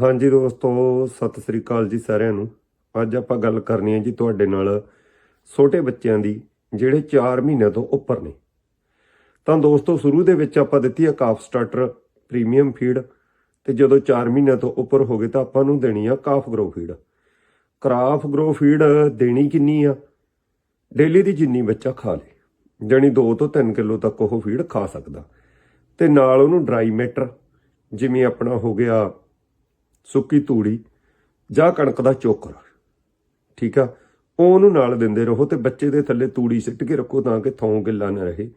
ਹਾਂਜੀ ਦੋਸਤੋ, ਸਤਿ ਸ੍ਰੀ ਅਕਾਲ ਜੀ ਸਾਰਿਆਂ ਨੂੰ। ਅੱਜ ਆਪਾਂ ਗੱਲ ਕਰਨੀ ਹੈ ਜੀ ਤੁਹਾਡੇ ਨਾਲ ਛੋਟੇ ਬੱਚਿਆਂ ਦੀ, ਜਿਹੜੇ 4 ਮਹੀਨਿਆਂ ਤੋਂ ਉੱਪਰ ਨੇ। ਤਾਂ ਦੋਸਤੋ, ਸ਼ੁਰੂ ਦੇ ਵਿੱਚ ਆਪਾਂ ਦਿੱਤੀ ਹੈ ਕਾਫ ਸਟਾਰਟਰ ਪ੍ਰੀਮੀਅਮ ਫੀਡ ਤੇ ਜਦੋਂ 4 ਮਹੀਨਿਆਂ ਤੋਂ ਉੱਪਰ ਹੋ ਗਏ ਤਾਂ ਆਪਾਂ ਨੂੰ ਦੇਣੀ ਆ calf grow feed calf grow feed ਦੇਣੀ ਕਿੰਨੀ ਆ? ਡੇਲੀ ਦੀ ਜਿੰਨੀ ਬੱਚਾ ਖਾ ਲੇ, ਜਾਣੀ 2 ਤੋਂ 3 ਕਿਲੋ ਤੱਕ ਉਹ ਫੀਡ ਖਾ ਸਕਦਾ। ਤੇ ਨਾਲ ਉਹਨੂੰ ਡਰਾਈ ਮੈਟਰ ਜਿਵੇਂ ਆਪਣਾ ਹੋ ਗਿਆ ਸੁੱਕੀ ਤੂੜੀ ਜਾਂ ਕਣਕ ਦਾ ਚੋਕਰ। ਠੀਕ ਆ? ਉਹ ਉਹਨੂੰ ਨਾਲ ਦਿੰਦੇ ਰਹੋ ਤੇ ਬੱਚੇ ਦੇ ਥੱਲੇ ਤੂੜੀ ਸਿੱਟ ਕੇ ਰੱਖੋ ਤਾਂ ਕਿ ਥੋਂ ਗਿੱਲਾ ਨਾ ਰਹੇ।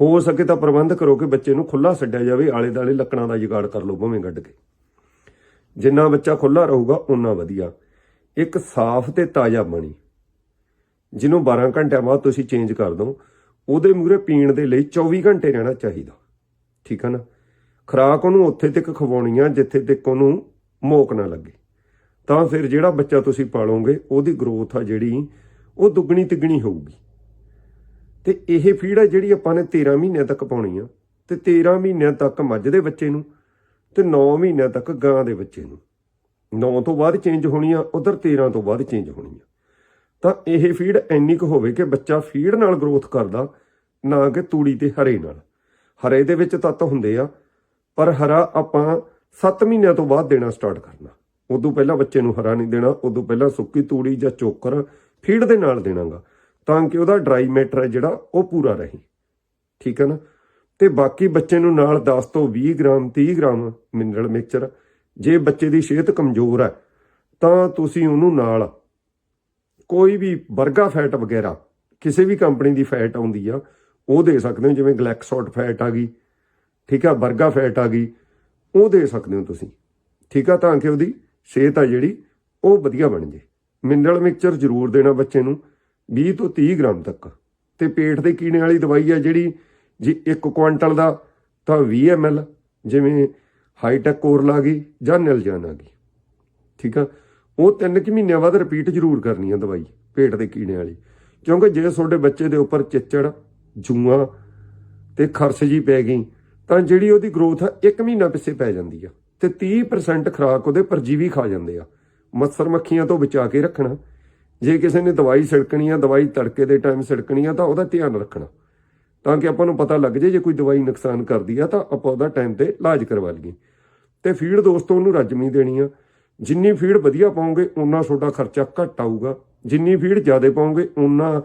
ਹੋ ਸਕੇ ਤਾਂ ਪ੍ਰਬੰਧ ਕਰੋ ਕਿ ਬੱਚੇ ਨੂੰ ਖੁੱਲਾ ਛੱਡਿਆ ਜਾਵੇ ਆਲੇ ਦਾਲੇ ਲੱਕੜਾਂ ਦਾ ਜੁਗਾੜ ਕਰ ਲਓ, ਭਵੇਂ ਗੱਡ ਕੇ। ਜਿੰਨਾ ਬੱਚਾ ਖੁੱਲਾ ਰਹੂਗਾ ਉਨਾ ਵਧੀਆ। ਇੱਕ ਸਾਫ਼ ਤੇ ਤਾਜ਼ਾ ਪਾਣੀ ਜਿਹਨੂੰ 12 ਘੰਟਿਆਂ ਬਾਅਦ ਤੁਸੀਂ ਚੇਂਜ ਕਰ ਦਿਓ, ਉਹਦੇ ਮੂਰੇ ਪੀਣ ਦੇ ਲਈ 24 ਘੰਟੇ ਰਹਿਣਾ ਚਾਹੀਦਾ। ਠੀਕ ਹੈ ਨਾ? ਖੁਰਾਕ ਉਹਨੂੰ ਉੱਥੇ ਤੱਕ ਖਵਾਉਣੀ ਆ, ਜਿੱਥੇ ਤੱਕ ਉਹਨੂੰ ਮੋਕ ਨਾ ਲੱਗੇ। ਤਾਂ ਫਿਰ ਜਿਹੜਾ ਬੱਚਾ ਤੁਸੀਂ ਪਾਲੋਗੇ, ਉਹਦੀ ਗਰੋਥ ਆ ਜਿਹੜੀ, ਉਹ ਦੁੱਗਣੀ ਤਿੱਗਣੀ ਹੋਊਗੀ। ਤੇ ਇਹ ਫੀਡ ਆ ਜਿਹੜੀ ਆਪਾਂ ਨੇ 13 ਮਹੀਨਿਆਂ ਤੱਕ ਪਾਉਣੀ ਆ। ਤੇ 13 ਮਹੀਨਿਆਂ ਤੱਕ ਮੱਝ ਦੇ ਬੱਚੇ ਨੂੰ ਤੇ 9 ਮਹੀਨਿਆਂ ਤੱਕ ਗਾਂ ਦੇ ਬੱਚੇ ਨੂੰ। 9 ਤੋਂ ਬਾਅਦ ਚੇਂਜ ਹੋਣੀ ਆ, ਉਧਰ 13 ਤੋਂ ਬਾਅਦ ਚੇਂਜ ਹੋਣੀ ਆ। ਤਾਂ ਇਹ ਫੀਡ ਇੰਨੀ ਕੁ ਹੋਵੇ ਕਿ ਬੱਚਾ ਫੀਡ ਨਾਲ ਗਰੋਥ ਕਰਦਾ, ਨਾ ਕਿ ਤੂੜੀ ਤੇ ਹਰੇ ਨਾਲ। ਹਰੇ ਦੇ ਵਿੱਚ ਤੱਤ ਹੁੰਦੇ ਆ, ਪਰ ਹਰਾ ਆਪਾਂ 7 ਮਹੀਨਿਆਂ ਤੋਂ ਬਾਅਦ ਦੇਣਾ ਸਟਾਰਟ ਕਰਨਾ। ਉਦੋਂ ਪਹਿਲਾਂ ਬੱਚੇ ਨੂੰ ਹਰਾ ਨਹੀਂ ਦੇਣਾ, ਉਦੋਂ ਪਹਿਲਾਂ ਸੁੱਕੀ ਤੂੜੀ ਜਾਂ ਚੋਕਰ ਫੀਡ ਦੇ ਨਾਲ ਦੇਣਾਗਾ, ਤਾਂ ਕਿ ਉਹਦਾ ਡਰਾਈ ਮੈਟਰ ਹੈ ਜਿਹੜਾ, ਉਹ ਪੂਰਾ ਰਹੇ। ਠੀਕ ਹੈ ਨਾ? ਤੇ ਬਾਕੀ ਬੱਚੇ ਨੂੰ ਨਾਲ 10 ਤੋਂ 20 ਗ੍ਰਾਮ 30 ਗ੍ਰਾਮ ਮਿਨਰਲ ਮਿਕਸਚਰ ਜੇ ਬੱਚੇ ਦੀ ਸਿਹਤ ਕਮਜ਼ੋਰ ਹੈ, ਤਾਂ ਤੁਸੀਂ ਉਹਨੂੰ ਨਾਲ ਕੋਈ ਵੀ ਬਰਗਾ ਫੈਟ ਵਗੈਰਾ, ਕਿਸੇ ਵੀ ਕੰਪਨੀ ਦੀ ਫੈਟ ਆਉਂਦੀ ਆ, ਉਹ ਦੇ ਸਕਦੇ ਹੋ, ਜਿਵੇਂ ਗਲੈਕਸੋਟ ਫੈਟ ਆ ਗਈ। ਠੀਕ ਆ ਬਰਗਾ ਫੈਟ ਆ ਗਈ। ਉਹ ਦੇ ਸਕਦੇ ਹੋ ਤੁਸੀਂ। ਠੀਕ ਆ ਤਾਂ ਕਿ ਉਹਦੀ ਸਿਹਤ ਆ ਜਿਹੜੀ, ਉਹ ਵਧੀਆ ਬਣ ਜੇ। ਮਿਨਰਲ ਮਿਕਸਚਰ ਜ਼ਰੂਰ ਦੇਣਾ ਬੱਚੇ ਨੂੰ 20 ਤੋਂ 30 ਗ੍ਰਾਮ ਤੱਕ। ਤੇ ਪੇਟ ਦੇ ਕੀੜੇ ਵਾਲੀ ਦਵਾਈ ਆ ਜਿਹੜੀ, ਜੇ 1 ਕੁਆਂਟਲ ਦਾ, ਤਾਂ 20 ml ਜਿਵੇਂ ਹਾਈਟੈਕ ਕੋਰਲ ਆ ਗਈ ਜਾਂ ਨਿਲਜਾਨ ਆ ਗਈ। ਠੀਕ ਆ? ਉਹ ਤਿੰਨ ਕਿ ਮਹੀਨਿਆਂ ਬਾਅਦ ਰਿਪੀਟ ਜ਼ਰੂਰ ਕਰਨੀ ਆ ਦਵਾਈ, ਪੇਟ ਦੇ ਕੀੜੇ ਵਾਲੀ। ਕਿਉਂਕਿ ਜੇ ਤੁਹਾਡੇ ਬੱਚੇ ਦੇ ਉੱਪਰ ਚਿੱਚੜ, ਜੂਆਂ ਤੇ ਖਰਸ ਜੀ ਪੈ ਗਈ ਤਾਂ ਜਿਹੜੀ ਉਹਦੀ ਗਰੋਥ ਆ 1 ਮਹੀਨਾ ਪਿੱਛੇ ਪੈ ਜਾਂਦੀ ਆ। ਤੇ 30% ਖੁਰਾਕ ਉਹਦੇ ਪਰਜੀਵੀ ਖਾ ਜਾਂਦੇ ਆ। ਮੱਛਰ ਮੱਖੀਆਂ ਤੋਂ ਬਚਾ ਕੇ ਰੱਖਣਾ। ਜੇ ਕਿਸੇ ਨੇ ਦਵਾਈ ਛਿੜਕਣੀ ਆ, ਦਵਾਈ ਤੜਕੇ ਦੇ ਟਾਈਮ ਛਿੜਕਣੀ ਆ, ਤਾਂ ਉਹਦਾ ਧਿਆਨ ਰੱਖਣਾ। ਤਾਂ ਕਿ ਆਪਾਂ ਨੂੰ ਪਤਾ ਲੱਗ ਜੇ ਜੇ ਕੋਈ ਦਵਾਈ ਨੁਕਸਾਨ ਕਰਦੀ ਆ, ਤਾਂ ਆਪਾਂ ਉਹਦਾ ਟਾਈਮ ਤੇ ਇਲਾਜ ਕਰਵਾ ਲਈਏ। ਤੇ ਫੀਡ ਦੋਸਤੋ, ਉਹਨੂੰ ਰੱਜਮੀ ਦੇਣੀ ਆ। ਜਿੰਨੀ ਫੀਡ ਵਧੀਆ ਪਾਉਂਗੇ ਉਨਾ ਤੁਹਾਡਾ ਖਰਚਾ ਘੱਟ ਆਊਗਾ। ਜਿੰਨੀ ਫੀਡ ਜ਼ਿਆਦਾ ਪਾਉਂਗੇ ਉਨਾ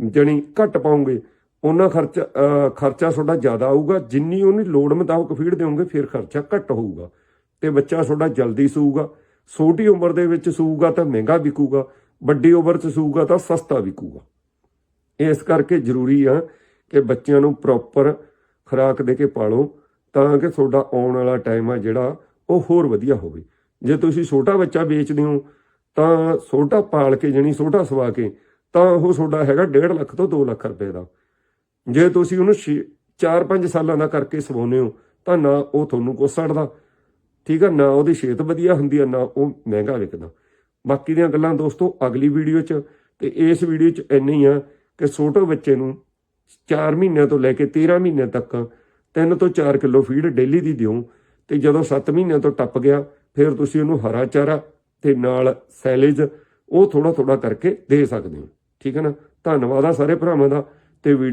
ਜਣੀ ਘੱਟ ਪਾਉਂਗੇ ਉਹਨਾਂ ਖਰਚਾ ਖਰਚਾ ਤੁਹਾਡਾ ਜ਼ਿਆਦਾ ਆਊਗਾ, ਜਿੰਨੀ ਉਹਨੀ ਲੋੜ ਮੁਤਾਬਕ ਫੀਡ ਦਿਓਗੇ, ਫਿਰ ਖਰਚਾ ਘੱਟ ਹੋਊਗਾ। ਤੇ ਬੱਚਾ ਤੁਹਾਡਾ ਜਲਦੀ ਸੂਗਾ ਛੋਟੀ ਉਮਰ ਦੇ ਵਿੱਚ ਸੂਗਾ ਤਾਂ ਮਹਿੰਗਾ ਵਿਕੂਗਾ, ਵੱਡੀ ਉਮਰ 'ਚ ਸੂਗਾ ਤਾਂ ਸਸਤਾ ਵਿਕੂਗਾ। ਇਸ ਕਰਕੇ ਜ਼ਰੂਰੀ ਆ ਕਿ ਬੱਚਿਆਂ ਨੂੰ ਪ੍ਰੋਪਰ ਖੁਰਾਕ ਦੇ ਕੇ ਪਾਲੋ, ਤਾਂ ਕਿ ਤੁਹਾਡਾ ਆਉਣ ਵਾਲਾ ਟਾਈਮ ਆ ਜਿਹੜਾ, ਉਹ ਹੋਰ ਵਧੀਆ ਹੋਵੇ। ਜੇ ਤੁਸੀਂ ਛੋਟਾ ਬੱਚਾ ਵੇਚਦੇ ਹੋ, ਤਾਂ ਛੋਟਾ ਪਾਲ ਕੇ, ਜਣੀ ਛੋਟਾ ਸਵਾ ਕੇ, ਤਾਂ ਉਹ ਤੁਹਾਡਾ ਹੈਗਾ 1.5 ਲੱਖ ਤੋਂ 2 ਲੱਖ ਰੁਪਏ ਦਾ। ਜੇ ਤੁਸੀਂ ਉਹਨੂੰ 4-5 ਸਾਲਾਂ ਦਾ ਕਰਕੇ ਸਵਾਉਂਦੇ ਹੋ, ਤਾਂ ਨਾ ਉਹ ਤੁਹਾਨੂੰ ਕੋ ਸੜਦਾ। ਠੀਕ ਆ, ਨਾ ਉਹਦੀ ਸਿਹਤ ਵਧੀਆ ਹੁੰਦੀ ਆ, ਨਾ ਉਹ ਮਹਿੰਗਾ ਵਿਕਦਾ। ਬਾਕੀ ਦੀਆਂ ਗੱਲਾਂ ਦੋਸਤੋ, ਅਗਲੀ ਵੀਡੀਓ 'ਚ, ਤੇ ਇਸ ਵੀਡੀਓ 'ਚ ਇੰਨੀ ਆ ਕਿ ਛੋਟੇ ਬੱਚੇ ਨੂੰ 4 ਮਹੀਨਿਆਂ ਤੋਂ ਲੈ ਕੇ 13 ਮਹੀਨਿਆਂ ਤੱਕ 3 ਤੋਂ 4 ਕਿਲੋ ਫੀਡ ਡੇਲੀ ਦੀ ਦਿਓ, ਤੇ ਜਦੋਂ 7 ਮਹੀਨਿਆਂ ਤੋਂ ਟੱਪ ਗਿਆ, ਫਿਰ ਤੁਸੀਂ ਉਹਨੂੰ ਹਰਾ ਚਾਰਾ ਤੇ ਨਾਲ ਸੈਲੇਜ, ਉਹ ਥੋੜਾ ਥੋੜਾ ਕਰਕੇ ਦੇ ਸਕਦੇ ਹੋ। ਠੀਕ ਹੈ ਨਾ? ਧੰਨਵਾਦ ਆ ਸਾਰੇ ਭਰਾਵਾਂ ਦਾ, ਤੇ ਵੀਡੀਓ